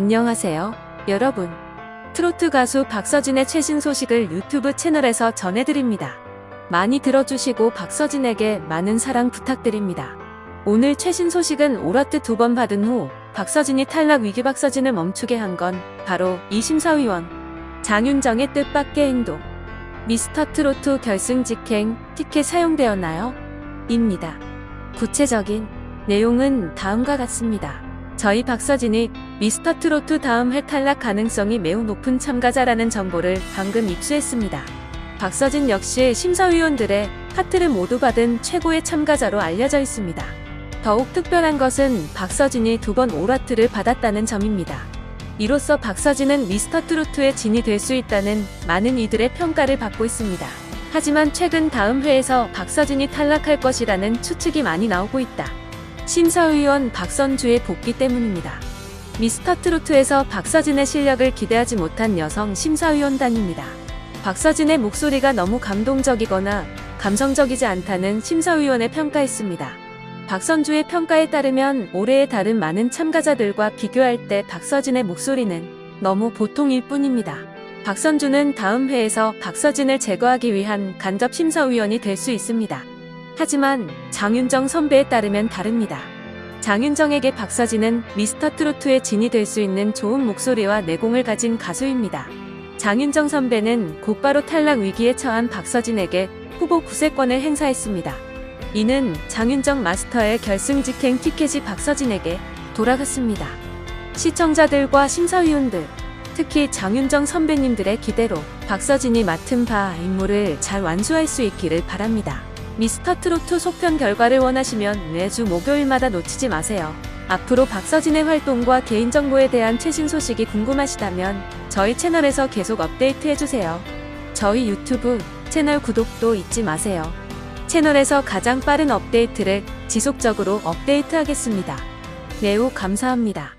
안녕하세요, 여러분. 트로트 가수 박서진의 최신 소식을 유튜브 채널에서 전해드립니다. 많이 들어주시고 박서진에게 많은 사랑 부탁드립니다. 오늘 최신 소식은 오라트 두 번 받은 후 박서진이 탈락 위기 박서진을 멈추게 한 건 바로 이 심사위원 장윤정의 뜻밖의 행동. 미스터 트로트 결승 직행 티켓 사용되었나요? 입니다. 구체적인 내용은 다음과 같습니다. 저희 박서진이 미스터 트로트 다음 회 탈락 가능성이 매우 높은 참가자라는 정보를 방금 입수했습니다. 박서진 역시 심사위원들의 하트를 모두 받은 최고의 참가자로 알려져 있습니다. 더욱 특별한 것은 박서진이 두 번 오라트를 받았다는 점입니다. 이로써 박서진은 미스터 트로트의 진이 될 수 있다는 많은 이들의 평가를 받고 있습니다. 하지만 최근 다음 회에서 박서진이 탈락할 것이라는 추측이 많이 나오고 있다. 심사위원 박선주의 복귀 때문입니다. 미스터 트로트에서 박서진의 실력을 기대하지 못한 여성 심사위원단입니다. 박서진의 목소리가 너무 감동적이거나 감성적이지 않다는 심사위원의 평가했습니다. 박선주의 평가에 따르면 올해에 다른 많은 참가자들과 비교할 때 박서진의 목소리는 너무 보통일 뿐입니다. 박선주는 다음 회에서 박서진을 제거하기 위한 간접 심사위원이 될 수 있습니다. 하지만 장윤정 선배에 따르면 다릅니다. 장윤정에게 박서진은 미스터 트로트의 진이 될 수 있는 좋은 목소리와 내공을 가진 가수입니다. 장윤정 선배는 곧바로 탈락 위기에 처한 박서진에게 후보 구세권을 행사했습니다. 이는 장윤정 마스터의 결승 직행 티켓이 박서진에게 돌아갔습니다. 시청자들과 심사위원들, 특히 장윤정 선배님들의 기대로 박서진이 맡은 바 임무를 잘 완수할 수 있기를 바랍니다. 미스터 트로트 속편 결과를 원하시면 매주 목요일마다 놓치지 마세요. 앞으로 박서진의 활동과 개인정보에 대한 최신 소식이 궁금하시다면 저희 채널에서 계속 업데이트 해주세요. 저희 유튜브 채널 구독도 잊지 마세요. 채널에서 가장 빠른 업데이트를 지속적으로 업데이트 하겠습니다. 매우 감사합니다.